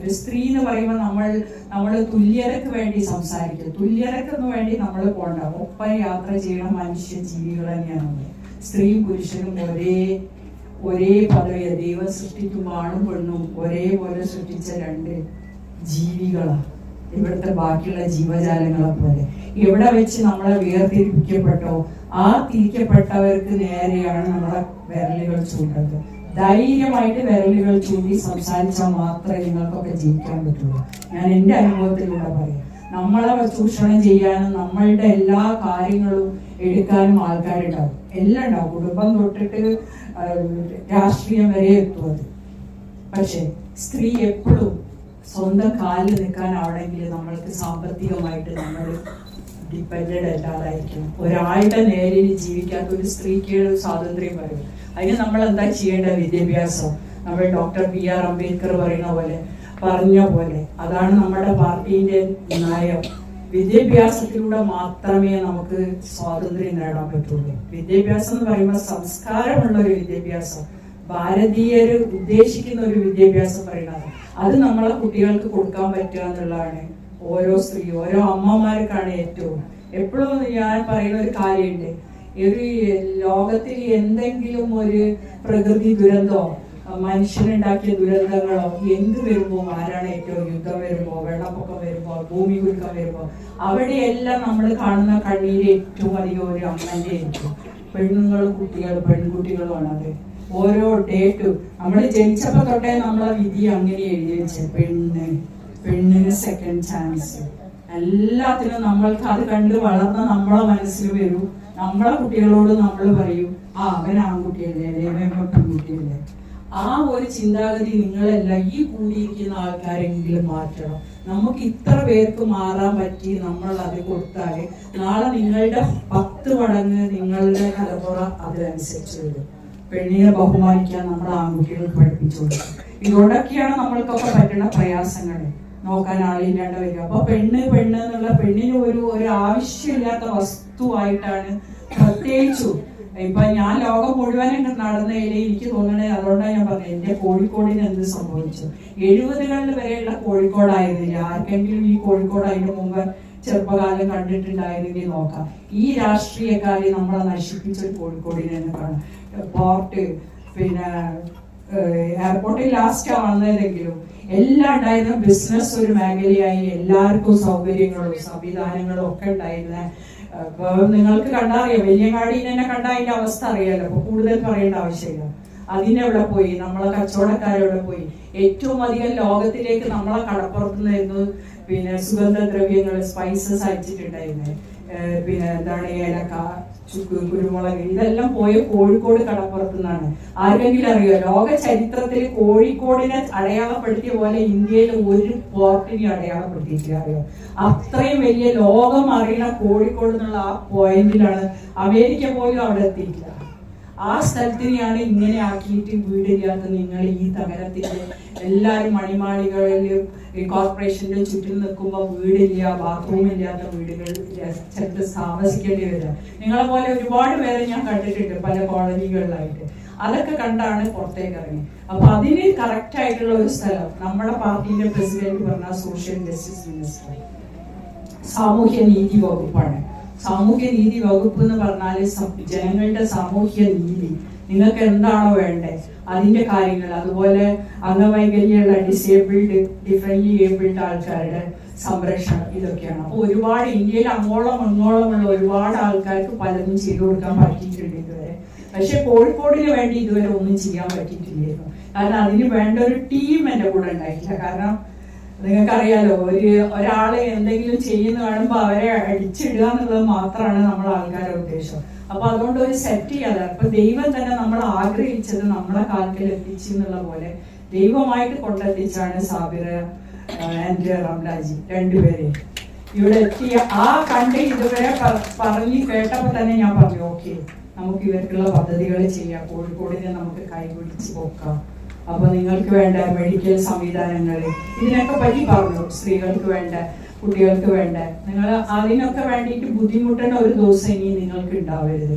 ഒരു സ്ത്രീ എന്ന് പറയുമ്പോൾ നമ്മൾ നമ്മൾ തുല്യർക്ക് വേണ്ടി സംസാരിക്കും. തുല്യർക്കെന്ന് വേണ്ടി നമ്മൾ പോകണ്ട ഒപ്പം യാത്ര ചെയ്യണ മനുഷ്യ ജീവികൾ തന്നെയാണ് സ്ത്രീയും പുരുഷനും ഒരേ ഒരേ പദവിയ. ദൈവം സൃഷ്ടിക്കും ആണും പെണ്ണും ഒരേപോലെ സൃഷ്ടിച്ച രണ്ട് ജീവികളാണ് ഇവിടുത്തെ ബാക്കിയുള്ള ജീവജാലങ്ങളെ പോലെ. എവിടെ വെച്ച് നമ്മളെ വേർതിരിക്കപ്പെട്ടോ ആ തിരിക്കപ്പെട്ടവർക്ക് നേരെയാണ് നമ്മളെ വിരലുകൾ ചൂണ്ടത് ധൈര്യമായിട്ട് വിരലുകൾ ചൂണ്ടി സംസാരിച്ചാൽ മാത്രമേ നിങ്ങൾക്കൊക്കെ ജീവിക്കാൻ പറ്റുള്ളൂ. ഞാൻ എന്റെ അനുഭവത്തിലൂടെ പറയാം. നമ്മളെ ചൂഷണം ചെയ്യാനും നമ്മളുടെ എല്ലാ കാര്യങ്ങളും എടുക്കാനും ആൾക്കാരുണ്ടാവും. എല്ലാം ഉണ്ടാവും. കുടുംബം തൊട്ടിട്ട് രാഷ്ട്രീയം വരെ എത്തും അത്. പക്ഷെ സ്ത്രീ എപ്പോഴും സ്വന്തം കാലിൽ നിൽക്കാൻ നിൽക്കാനാണെങ്കിൽ നമ്മൾക്ക് സാമ്പത്തികമായിട്ട് നമ്മൾ ഡിപ്പെൻഡഡ് അല്ലാതായിരിക്കും ഒരാളുടെ നേരിൽ ജീവിക്കാത്ത ഒരു സ്ത്രീക്ക് ഒരു സ്വാതന്ത്ര്യം പറയും. അതിന് നമ്മൾ എന്താ ചെയ്യേണ്ട വിദ്യാഭ്യാസം? നമ്മൾ ഡോക്ടർ ബി ആർ അംബേദ്കർ പറയുന്ന പോലെ പറഞ്ഞ പോലെ അതാണ് നമ്മുടെ പാർട്ടിന്റെ നയം. വിദ്യാഭ്യാസത്തിലൂടെ മാത്രമേ നമുക്ക് സ്വാതന്ത്ര്യം നേടാൻ പറ്റുള്ളൂ. വിദ്യാഭ്യാസം എന്ന് പറയുമ്പോൾ സംസ്കാരമുള്ള ഒരു വിദ്യാഭ്യാസം. ഭാരതീയര് ഉദ്ദേശിക്കുന്ന ഒരു വിദ്യാഭ്യാസം പറയുന്നത് അത് നമ്മളെ കുട്ടികൾക്ക് കൊടുക്കാൻ പറ്റുക എന്നുള്ളതാണ്. ഓരോ സ്ത്രീ ഓരോ അമ്മമാർക്കാണ് ഏറ്റവും എപ്പോഴും ഞാൻ പറയുന്ന ഒരു കാര്യമുണ്ട്. ഒരു ലോകത്തിൽ എന്തെങ്കിലും ഒരു പ്രകൃതി ദുരന്തമോ മനുഷ്യനുണ്ടാക്കിയ ദുരന്തങ്ങളോ എന്ത് വരുമ്പോ ആരാണ് ഏറ്റവും യുദ്ധം വരുമ്പോ വെള്ളപ്പൊക്കം വരുമ്പോ ഭൂമി കുലുക്കം വരുമ്പോ അവിടെയെല്ലാം നമ്മൾ കാണുന്ന കണ്ണീര് ഏറ്റവും അധികം ഒരു അമ്മന്റെ ഏറ്റവും പെണ്ണുങ്ങളും കുട്ടികളും അത്. ഓരോ ഡേറ്റും നമ്മൾ ജനിച്ചപ്പോൾ തൊട്ടേ നമ്മളെ വിധി അങ്ങനെ എഴുതി വെച്ചത്. പെണ്ണ്. പെണ്ണിന് സെക്കൻഡ് ചാൻസ് എല്ലാത്തിനും നമ്മൾക്ക് അത് കണ്ട് വളർന്ന നമ്മളെ മനസ്സിൽ വരൂ. നമ്മളെ കുട്ടികളോട് നമ്മൾ പറയും ആ അവൻ ആൺകുട്ടിയല്ലേ? അല്ലെങ്കിൽ പെൺകുട്ടിയല്ലേ? ആ ഒരു ചിന്താഗതി നിങ്ങളെല്ലാം ഈ കൂടിയിരിക്കുന്ന ആൾക്കാരെങ്കിലും മാറ്റണം. നമുക്ക് ഇത്ര പേർക്ക് മാറാൻ പറ്റി നമ്മൾ അത് കൊടുത്താൽ നാളെ നിങ്ങളുടെ പത്ത് മടങ്ങ് നിങ്ങളുടെ തലമുറ അതിനനുസരിച്ച് വരും. പെണ്ണിനെ ബഹുമാനിക്കാൻ നമ്മൾ ആൺകുട്ടികൾക്ക് പഠിപ്പിച്ചു കൊടുക്കും. ഇതോടൊക്കെയാണ് നമ്മൾക്കൊക്കെ പറ്റുന്ന പ്രയാസങ്ങൾ നോക്കാൻ ആളില്ലാണ്ട് വരിക അപ്പൊ പെണ്ണ് പെണ്ണ് എന്നുള്ള പെണ്ണിന് ഒരു ഒരു ആവശ്യമില്ലാത്ത വസ്തുവായിട്ടാണ് പ്രത്യേകിച്ചു. ഇപ്പൊ ഞാൻ ലോകം മുഴുവനും നടന്നതിൽ എനിക്ക് തോന്നണേ അതുകൊണ്ടാണ് ഞാൻ പറഞ്ഞത്. എന്റെ കോഴിക്കോടിന് എന്ത് സംഭവിച്ചു? എഴുപതുകളിൽ വരെയുള്ള കോഴിക്കോടായിരുന്നില്ല. ആർക്കെങ്കിലും ഈ കോഴിക്കോട് അതിന് മുമ്പ് ചെറുപ്പകാലം കണ്ടിട്ടുണ്ടായിരുന്നെങ്കിൽ നോക്കാം. ഈ രാഷ്ട്രീയക്കാരെ നമ്മളെ നശിപ്പിച്ച കോഴിക്കോടിനെ കാണാം. പോർട്ട് പിന്നെ എയർപോർട്ടിൽ ലാസ്റ്റ് ആവുന്നതെങ്കിലും എല്ലാം ഉണ്ടായിരുന്ന ബിസിനസ് ഒരു മേഖലയായി എല്ലാവർക്കും സൗകര്യങ്ങളും സംവിധാനങ്ങളും ഒക്കെ ഉണ്ടായിരുന്ന അപ്പൊ നിങ്ങൾക്ക് കണ്ടറിയാം വലിയങ്ങാടിയിൽ തന്നെ കണ്ട അതിന്റെ അവസ്ഥ അറിയാലോ അപ്പൊ കൂടുതൽ പറയേണ്ട ആവശ്യമില്ല. അതിനെവിടെ പോയി? നമ്മളെ കച്ചവടക്കാരെവിടെ പോയി? ഏറ്റവും അധികം ലോകത്തിലേക്ക് നമ്മളെ കടപ്പുറത്ത് നിന്നായിരുന്നു പിന്നെ സുഗന്ധദ്രവ്യങ്ങൾ സ്പൈസസ് അയച്ചിട്ടുണ്ടായിരുന്നത് പിന്നെ എന്താണ് ഏലക്ക കുരുമുളക് ഇതെല്ലാം പോയ കോഴിക്കോട് കടപ്പുറത്ത് നിന്നാണ് ആർക്കെങ്കിലും അറിയോ? ലോക ചരിത്രത്തിൽ കോഴിക്കോടിനെ അടയാളപ്പെടുത്തിയ പോലെ ഇന്ത്യയിൽ ഒരു പോർട്ടിനെ അടയാളപ്പെടുത്തിയിട്ടില്ല അറിയോ? അത്രയും വലിയ ലോകം അറിയണ കോഴിക്കോട് എന്നുള്ള ആ പോയിന്റിലാണ് അമേരിക്ക പോലും അവിടെ എത്തിയിട്ടില്ല. ആ സ്ഥലത്തിനെയാണ് ഇങ്ങനെ ആക്കിയിട്ട് വീടില്ലാത്ത നിങ്ങൾ ഈ തകരത്തിന്റെ എല്ലാരും മണിമാളികളിലും ഈ കോർപ്പറേഷന്റെ ചുറ്റും നിൽക്കുമ്പോൾ വീടില്ല ബാത്റൂം ഇല്ലാത്ത വീടുകൾ ചിലത് താമസിക്കേണ്ടി വരിക. നിങ്ങളെ പോലെ ഒരുപാട് പേരെ ഞാൻ കണ്ടിട്ടുണ്ട് പല കോളനികളിലായിട്ട്. അതൊക്കെ കണ്ടാണ് പുറത്തേക്ക് ഇറങ്ങി. അപ്പൊ അതിന് കറക്റ്റ് ആയിട്ടുള്ള ഒരു സ്ഥലം നമ്മുടെ പാർട്ടിയുടെ പ്രസിഡന്റ് പറഞ്ഞ സോഷ്യൽ ജസ്റ്റിസ് മിനിസ്റ്റർ സാമൂഹ്യ നീതി വകുപ്പാണ്. സാമൂഹ്യ നീതി വകുപ്പ് എന്ന് പറഞ്ഞാൽ സം- ജനങ്ങളുടെ സാമൂഹ്യ നീതി. നിങ്ങൾക്ക് എന്താണോ വേണ്ടേ അതിന്റെ കാര്യങ്ങൾ. അതുപോലെ അംഗവൈകല്യമുള്ള ഡിസേബിൾഡ് ഡിഫറെന്റ് ഏബിൾഡ് ആൾക്കാരുടെ സംരക്ഷണം ഇതൊക്കെയാണ്. അപ്പൊ ഒരുപാട് ഇന്ത്യയിൽ അങ്ങോളം അങ്ങോളമുള്ള ഒരുപാട് ആൾക്കാർക്ക് പലതും ചെയ്തു കൊടുക്കാൻ പറ്റിയിട്ടുണ്ട് ഇതുവരെ. പക്ഷെ കോഴിക്കോടിന് വേണ്ടി ഇതുവരെ ഒന്നും ചെയ്യാൻ പറ്റിയിട്ടില്ലായിരുന്നു. കാരണം അതിന് വേണ്ട ഒരു ടീം എന്റെ കൂടെ ഉണ്ടായിട്ടില്ല. കാരണം നിങ്ങൾക്കറിയാലോ ഒരു ഒരാൾ എന്തെങ്കിലും ചെയ്യുന്ന കാണുമ്പോൾ അവരെ അടിച്ചിടുക എന്നുള്ളത് മാത്രമാണ് നമ്മൾ ആൾക്കാരുടെ ഉദ്ദേശം. അപ്പൊ അതുകൊണ്ട് ഒരു സെറ്റ് ചെയ്യാതെ അപ്പൊ ദൈവം തന്നെ നമ്മൾ ആഗ്രഹിച്ചത് നമ്മളെ കാൽക്കൽ എത്തിച്ചു എന്നുള്ള പോലെ ദൈവമായിട്ട് കൊണ്ടെത്തിച്ചാണ് സാബിറ ആൻഡ് റംലാജി രണ്ടുപേരെയും ഇവിടെ എത്തിയ ആ കണ്ട് ഇതുവരെ പറഞ്ഞ് കേട്ടപ്പോ തന്നെ ഞാൻ പറഞ്ഞു ഓക്കെ നമുക്ക് ഇവർക്കുള്ള പദ്ധതികൾ ചെയ്യാം. കോഴിക്കോടിനെ നമുക്ക് കൈപിടിച്ച് പോക്കാം. അപ്പൊ നിങ്ങൾക്ക് വേണ്ട മെഡിക്കൽ സംവിധാനങ്ങൾ ഇതിനൊക്കെ പറ്റി പറഞ്ഞു സ്ത്രീകൾക്ക് വേണ്ട കുട്ടികൾക്ക് വേണ്ട. നിങ്ങൾ അതിനൊക്കെ വേണ്ടിയിട്ട് ബുദ്ധിമുട്ടേണ്ട ഒരു ദിവസം ഇനി നിങ്ങൾക്ക് ഉണ്ടാവരുത്.